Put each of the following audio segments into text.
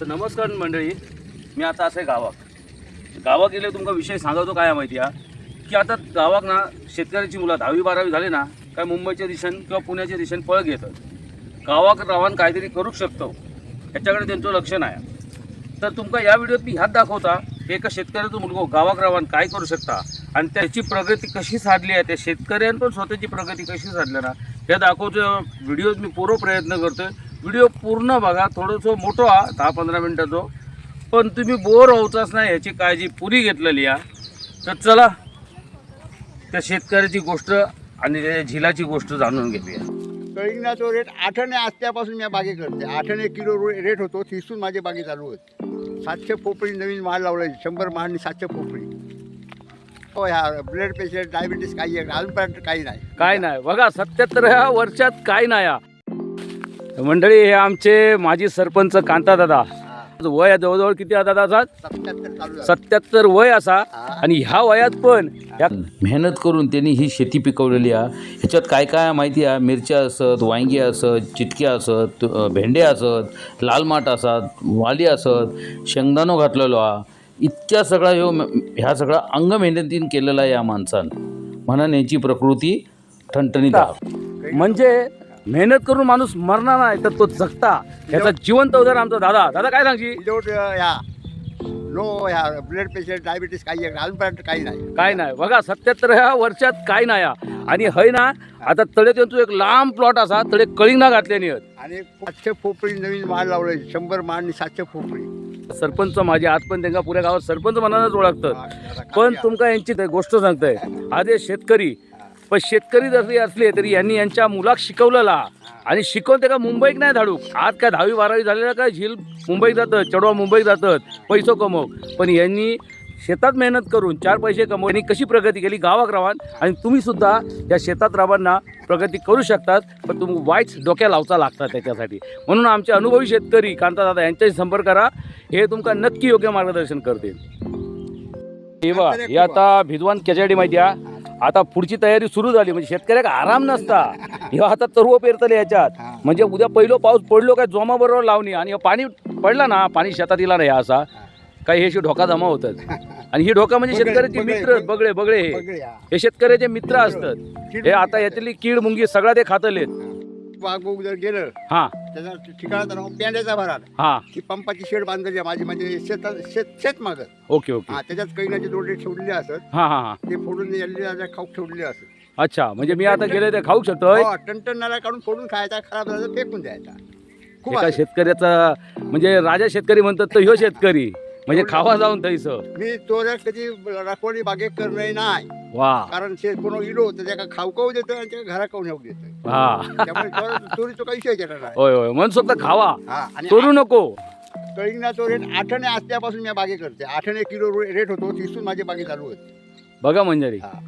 तर नमस्कार मंडळी मी आता असं आहे गावाक गावाक गेले तुमका विषय सांगतो काय आहे माहिती आहे की आता गावाक ना शेतकऱ्याची मुलं दहावी बारावी झाली ना काय मुंबईच्या दिशेन किंवा पुण्याच्या दिशेन पळ घेतात. गावाक रावण काहीतरी करूच शकतो. ह्याच्याकडे त्यांचं लक्ष नाही. तर तुमका या व्हिडिओत मी ह्यात दाखवता एका शेतकऱ्याचं मुलगो गावाक रावण काय करू शकता आणि त्याची प्रगती कशी साधली आहे? त्या शेतकऱ्यानं पण स्वतःची प्रगती कशी साधली ना? हे दाखवतो व्हिडिओत मी पूर्व प्रयत्न करतोय. व्हिडिओ पूर्ण बघा थोडंसं मोठं हा दहा पंधरा मिनटाचं. पण तुम्ही बोर होताच नाही याची काळजी पुरी घेतलेली आहे तर चला त्या शेतकऱ्याची गोष्ट आणि त्या झिलाची गोष्ट जाणून घेऊया. कळिंगनाचा रेट आठणे असल्यापासून मी बागे करते आठणे किलो रेट होतो तिथून माझे बागे चालू होते. सातशे पोपळी नवीन माल लावलाय शंभर माळनी सातशे पोपळी. हो ह्या ब्लड प्रेशर डायबिटीस काही आहे अजूनपर्यंत काही नाही. काय नाही. बघा सत्याहत्तर ह्या वर्षात काय नाही हा. मंडळी हे आमचे माजी सरपंच कांता दादा. वय जवळजवळ किती दादा सात सत्याहत्तर वय असा. हा. आणि ह्या वयात पण या मेहनत करून त्यांनी ही शेती पिकवलेली आहे. ह्याच्यात काय काय माहिती आहे? मिरच्या असत वांगी असत चिटक्या असत भेंडे असत लाल माठ असत वाली असत शेंगदाणो घातलेलो हा इतक्या सगळा ह्यो म- ह्या सगळा अंग मेहनतीन केलेला आहे या माणसान. म्हणून याची प्रकृती ठणठणीत आहे. म्हणजे मेहनत करून माणूस मरणार नाही तर तो जगता. याचा जिवंत उदाहरण आमचा दादा. दादा काय सांगशी विदाऊट ह्या नो ह्या ब्लड प्रेशर डायबिटीस काही आहे अजूनपर्यंत काही नाही. काय नाही. बघा सत्याहत्तर ह्या वर्षात काय नाही. हा. आणि हय ना आता तळे त्यांचो एक लांब प्लॉट असा तळे कळिंगना घातल्याने आहेत आणि सातशे पोपळी नवीन माल लावलाय शंभर माळनी सातशे पोपळी सरपंच माझे आज पण त्यांना पुऱ्या गावात सरपंच मनानच ओळखतात. पण तुमका यांची ते गोष्ट सांगताय. आज हे शेतकरी पण शेतकरी जरी असले तरी यांनी यांच्या मुलाक शिकवलेला. आणि शिकवून ते का मुंबईत नाही धाडू आज काय दहावी बारावी झालेला काय? झील मुंबईत जातात चढवा मुंबईत जातात पैसो कमव. पण यांनी शेतात मेहनत करून चार पैसे कमवून यांनी कशी प्रगती केली? गावात रावान. आणि तुम्ही सुद्धा या शेतात रावांना प्रगती करू शकतात पण तुम्ही वाईट डोक्या लावचा लागतात त्याच्यासाठी. म्हणून आमचे अनुभवी शेतकरी कांतादादा यांच्याशी संपर्क करा. हे तुमका नक्की योग्य मार्गदर्शन करतील. हे बा हे आता भिजवान केजाडी माहिती आहे. आता पुढची तयारी सुरू झाली. म्हणजे शेतकऱ्याक आराम नसता. हे आता तरव पेरतले याच्यात म्हणजे उद्या पहिलो पाऊस पडलो काय जोमा बरोबर लावणी. आणि पाणी पडला ना पाणी शेतात येला नाही असा. काही हे ढोका जमा होतात. आणि ही ढोका म्हणजे शेतकऱ्याचे मित्र बगळे बगळे हे. हा. शेतकऱ्याचे मित्र असतात. हे आता यातली कीड मुंगी सगळा ते खातलेत. वाघ जर गेलं हा. त्याचा ठिकाणाचं नाव पेंड्याचा भरार हा. ती पंपाची शेड बांधलेली आहे माझी म्हणजे शेतात शेत शेत मागत ओके ओके. हा त्याच्यात कैनाची दोडे ठेवलेली असत. हा हा हा. ते फोडून यायला खाऊ ठेवलेली असत. अच्छा म्हणजे मी आता गेले ते खाऊ शकतोय. हो, नाला काढून फोडून खायचा खराब झाला तर फेकून द्यायचा. खूप एका. शेतकऱ्याचा म्हणजे राजा शेतकरी म्हणतात तर ह्यो शेतकरी. म्हणजे खावा जाऊन थैस मी चोऱ्या कधी राखोडी बागेत करणार नाही. वा. कारण शेत कोण इलो तर त्याला खाऊ खाऊ देतो आणि घरा खाऊ नेऊ देतो. हा. त्यामुळे चोर- चोरीचा काही विषय केला नाही. होय होय. म्हणून स्वतः खावा. हा आणि चोरू नको. कळिंगनाचा रेट आठणे असल्यापासून मी बागे करते. आठणे किलो रो- रेट होतो तिथून माझे बागे चालू होते. बघा मंजरी हा.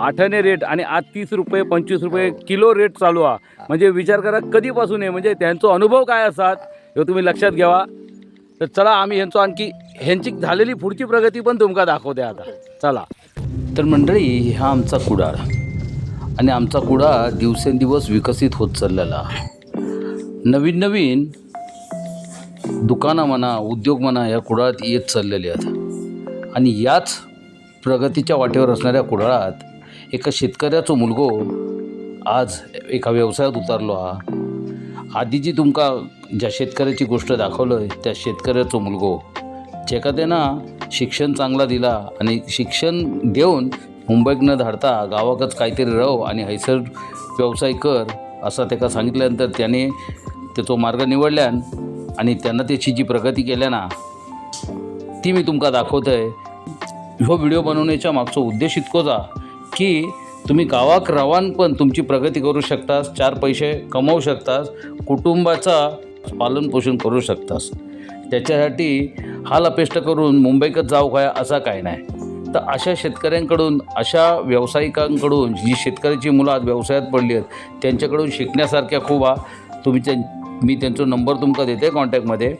आठाने रेट आणि आज तीस रुपये पंचवीस रुपये किलो रेट चालू आहे म्हणजे विचार करा कधीपासून आहे? म्हणजे त्यांचा अनुभव काय असतात हे तुम्ही लक्षात घ्यावा. तर चला आम्ही ह्यांचं आणखी ह्यांची झालेली पुढची प्रगती पण तुमका दाखवते आता. चला. तर मंडळी हा आमचा कुडाळ. आणि आमचा कुडाळ दिवसेंदिवस विकसित होत चाललेला. नवीन नवीन दुकानं म्हणा उद्योग म्हणा या कुडाळात येत चाललेले आहेत. आणि याच प्रगतीच्या वाटेवर असणाऱ्या कुडाळात एका शेतकऱ्याचो मुलगो आज एका व्यवसायात उतारलो हा. आधी जी तुमका ज्या शेतकऱ्याची गोष्ट दाखवलं त्या शेतकऱ्याचो मुलगो. जेका त्यानं शिक्षण चांगला दिला आणि शिक्षण देऊन मुंबईत न धाडता गावाकच काहीतरी राह आणि हैसर व्यवसाय कर असं त्याका सांगितल्यानंतर त्याने त्याचो मार्ग निवडल्यान आणि त्यांना त्याची जी प्रगती केल्या ना ती मी तुमका दाखवतोय. ह्यो व्हिडिओ बनवण्याच्या मागचा उद्देश इतकोच की तुम्ही गावाक रवान पण तुमची प्रगती करू शकतास चार पैसे कमवू शकतास कुटुंबाचा पालनपोषण करू शकतास. त्याच्यासाठी हाल अपेष्ट करून मुंबईकच जाऊ काय असा काय नाही. तर अशा शेतकऱ्यांकडून अशा व्यावसायिकांकडून जी शेतकऱ्याची मुलं आज व्यवसायात पडली आहेत त्यांच्याकडून शिकण्यासारख्या खूप आ तुम्ही त्यां मी त्यांचो नंबर तुमका देते कॉन्टॅक्टमध्ये.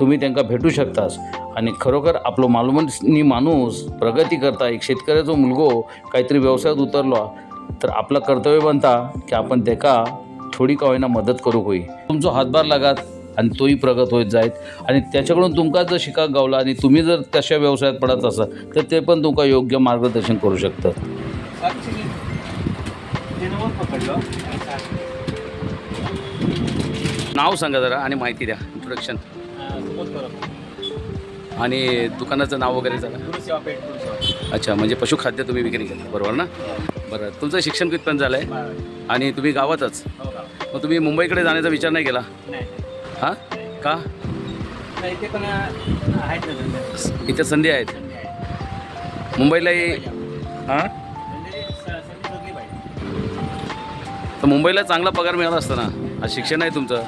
तुम्ही त्यांना भेटू शकतास. आणि खरोखर आपलं मालमनी माणूस प्रगती करता एक शेतकऱ्याचो मुलगो काहीतरी व्यवसायात उतरलो तर आपलं कर्तव्य बनता की आपण त्याका थोडी का होईना मदत करूक होई. तुमचो हातभार लागात आणि तोही प्रगत होत जायत आणि त्याच्याकडून तुमका जर शिकाक गावला आणि तुम्ही जर तशा व्यवसायात पडत असाल तर ते पण तुमका योग्य मार्गदर्शन करू शकतात नाव सांगा जरा आणि माहिती द्या. इंट्रोडक्शन आणि दुकानाचं नाव वगैरे जरा अच्छा म्हणजे पशुखाद्य तुम्ही विक्री करता बरोबर ना? बरं तुमचं शिक्षण कितपर्यंत झालं आहे आणि तुम्ही गावातच? मग तुम्ही मुंबईकडे जाण्याचा विचार नाही केला? हां? का? इथे संधी आहेत? मुंबईलाही हां. तर मुंबईला चांगला पगार मिळाला असता ना? आज शिक्षण आहे तुमचं?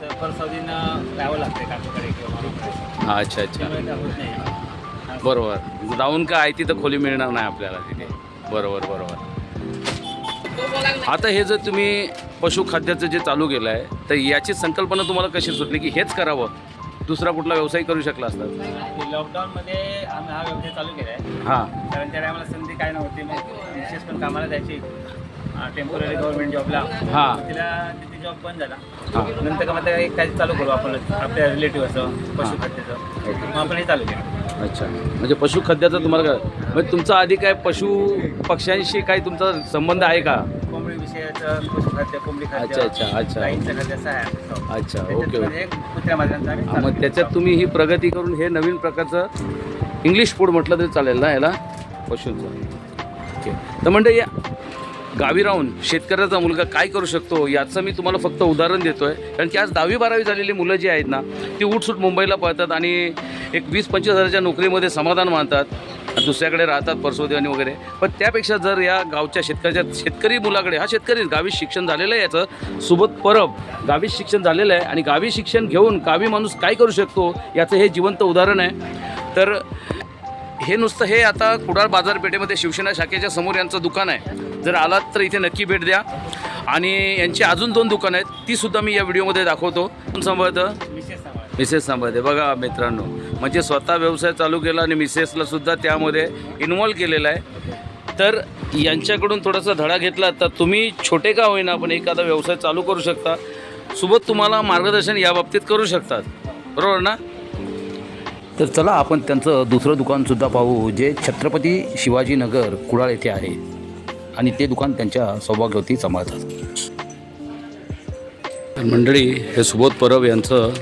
परसावधीनं जावं लागतं काकाकडे किंवा मामाकडे अच्छा अच्छा. त्यामुळे काय होत नाही. बरोबर. जाऊन का आहे तिथं खोली मिळणार नाही आपल्याला तिथे. बरोबर बरोबर. आता हे जर तुम्ही पशुखाद्याचं जे चालू केलं आहे तर याची संकल्पना तुम्हाला कशी सुचली की हेच करावं? दुसरा कुठला व्यवसाय करू शकला असतात ते लॉकडाऊनमध्ये आम्ही हा व्यवसाय चालू केला आहे हां. कारण त्या टायमाला संधी काय नव्हती मग विशेष पण कामाला जायची. टेम्पोररी गव्हर्नमेंट जॉबला हां. तिला तिथे जॉब बंद झाला. नंतर का मग काही चालू करू आपण आपल्या रिलेटिव्ह असं पशुखाद्याचं मग आपण हे चालू केलं अच्छा. म्हणजे पशुखाद्याचं तुम्हाला काय म्हणजे तुमचा आधी काय पशु पक्ष्यांशी काही तुमचा संबंध आहे का? कोंबडी विषयाचं पशुखाद्य कोंबडी खाद्य अच्छा, अच्छा, अच्छा. गाईंचं खाद्य असं आहे आमचं. अच्छा त्याच्यात ओके म्हणजे कुत्र्या माजरांचं आम्ही हा, चालू मग. त्याच्यात तुम्ही ही प्रगती करून हे नवीन प्रकारचं इंग्लिश फूड म्हटलं तरी चालेल ना याला? पशूंचं. ओके. तर म्हणजे या गावी राहून शेतकऱ्याचा मुलगा काय करू शकतो याचं मी तुम्हाला फक्त उदाहरण देतो आहे कारण की आज दहावी बारावी झालेली मुलं जी आहेत ना ती उठसूट मुंबईला पळतात आणि एक वीस पंचवीस हजाराच्या नोकरीमध्ये समाधान मानतात. दुसऱ्याकडे राहतात परसोदेवानी वगैरे. पण त्यापेक्षा जर या गावच्या शेतकऱ्याच्या शेतकरी मुलाकडे हा शेतकरी गावी शिक्षण झालेलं आहे याचं सोबत परब. गावी शिक्षण झालेलं आहे आणि गावी शिक्षण घेऊन गावी माणूस काय करू शकतो याचं हे जिवंत उदाहरण आहे. तर हे नुसतं हे आता कुडाळ बाजारपेठेमध्ये शिवसेना शाखेच्या समोर यांचं दुकान आहे. जर आलात तर इथे नक्की भेट द्या. आणि यांची अजून दोन दुकानं आहेत. ती सुद्धा मी या व्हिडिओमध्ये दाखवतो. सांभाळतं? मिसेस सांभाळते. बघा मित्रांनो म्हणजे स्वतः व्यवसाय चालू केला आणि मिसेसला सुद्धा त्यामध्ये इन्वॉल्व केलेला आहे. तर यांच्याकडून थोडासा धडा घेतला तर तुम्ही छोटे का होईना पण एखादा व्यवसाय चालू करू शकता. सोबत तुम्हाला मार्गदर्शन या बाबतीत करू शकतात. बरोबर ना? तर चला आपण त्यांचं दुसरं दुकानसुद्धा पाहू जे छत्रपती शिवाजीनगर कुडाळ येथे आहे. आणि ते दुकान त्यांच्या सौभाग्यवती सांभाळतात. मंडळी हे सुबोध परब यांचं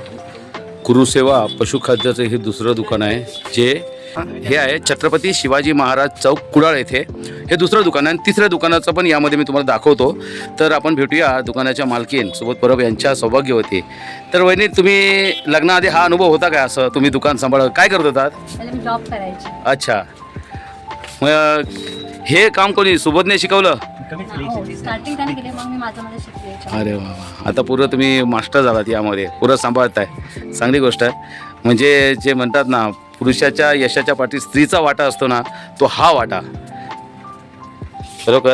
गुरुसेवा पशुखाद्याचं हे दुसरं दुकान आहे जे हे आहे छत्रपती शिवाजी महाराज चौक कुडाळ येथे. हे दुसरं दुकान आहे. आणि तिसऱ्या दुकानाचं पण यामध्ये मी तुम्हाला दाखवतो. तर आपण भेटूया दुकानाच्या मालकीन सुबोध परब यांच्या सौभाग्यवती. तर वहिनी तुम्ही लग्नाआधी हा अनुभव होता काय असं? तुम्ही दुकान सांभाळ काय करत होतात जॉब करायची. अच्छा. मग हे काम कोणी? सुबोधने शिकवलं? हो. अरे वा आता पुरं तुम्ही मास्टर झालात यामध्ये. पुरं सांभाळताय. चांगली गोष्ट आहे. म्हणजे जे म्हणतात ना पुरुषाच्या यशाच्या पाठी स्त्रीचा वाटा असतो ना तो हा वाटा. बरोबर.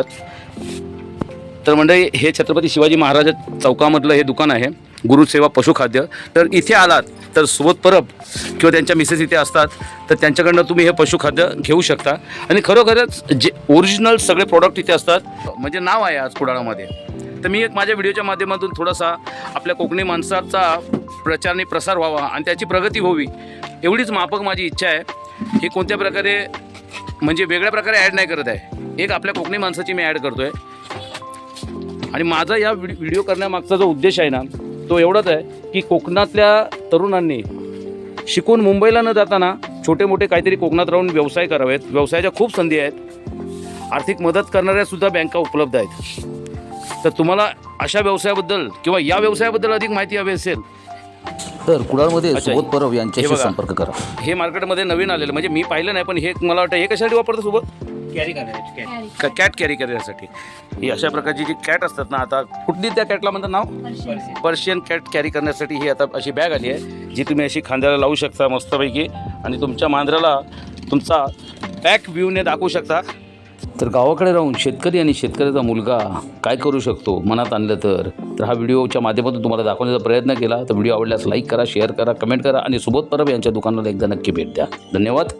तर म्हणजे हे छत्रपती शिवाजी महाराज चौकामधलं हे दुकान आहे गुरुसेवा पशुखाद्य तर इथे आलात तर सोबत परब किंवा त्यांच्या मिसेस इथे असतात तर त्यांच्याकडनं तुम्ही हे पशुखाद्य घेऊ शकता. आणि खरोखरच जे ओरिजिनल सगळे प्रॉडक्ट इथे असतात म्हणजे नाव आहे आज कुडाळामध्ये. तर मी एक माझ्या व्हिडिओच्या माध्यमातून थोडासा आपल्या कोकणी माणसाचा प्रचार आणि प्रसार व्हावा आणि त्याची प्रगती व्हावी एवढीच माफक माझी इच्छा आहे. की कोणत्या प्रकारे म्हणजे वेगळ्या प्रकारे ॲड नाही करत आहे. एक आपल्या कोकणी माणसाची मी ॲड करतो आहे आणि माझा या व्हिडि व्हिडिओ करण्यामागचा जो उद्देश आहे ना तो एवढाच आहे की कोकणातल्या तरुणांनी शिकून मुंबईला न जाताना छोटे मोठे काहीतरी कोकणात राहून व्यवसाय करावेत. व्यवसायाच्या खूप संधी आहेत. आर्थिक मदत करणाऱ्या सुद्धा बँका उपलब्ध आहेत. तर तुम्हाला अशा व्यवसायाबद्दल किंवा या व्यवसायाबद्दल अधिक माहिती हवी असेल तर कुडाळमध्ये सुबोध परब हे यांच्याशी. संपर्क करा. हे मार्केटमध्ये नवीन आलेलं म्हणजे मी पाहिलं नाही पण हे मला वाटतं हे कशासाठी वापरतं सोबत कॅरी करायची. का कॅट कॅरी करण्यासाठी. ही अशा प्रकारची जी कॅट असतात ना आता कुठली त्या कॅटला म्हणतात नाव. पर्शियन. कॅट कॅरी करण्यासाठी ही आता अशी बॅग आली आहे जी तुम्ही अशी खांद्याला लावू शकता मस्तपैकी. आणि तुमच्या मांजराला तुमचा बॅक व्ह्यूने दाखवू शकता. तर गावाकडे राहून शेतकरी आणि शेतकऱ्याचा मुलगा काय करू शकतो मनात आणलं तर? तर हा व्हिडिओच्या माध्यमातून तुम्हाला दाखवण्याचा प्रयत्न केला. तर व्हिडिओ आवडल्यास लाईक करा शेअर करा कमेंट करा आणि सुबोध परब यांच्या दुकानाला एकदा नक्की भेट द्या. धन्यवाद.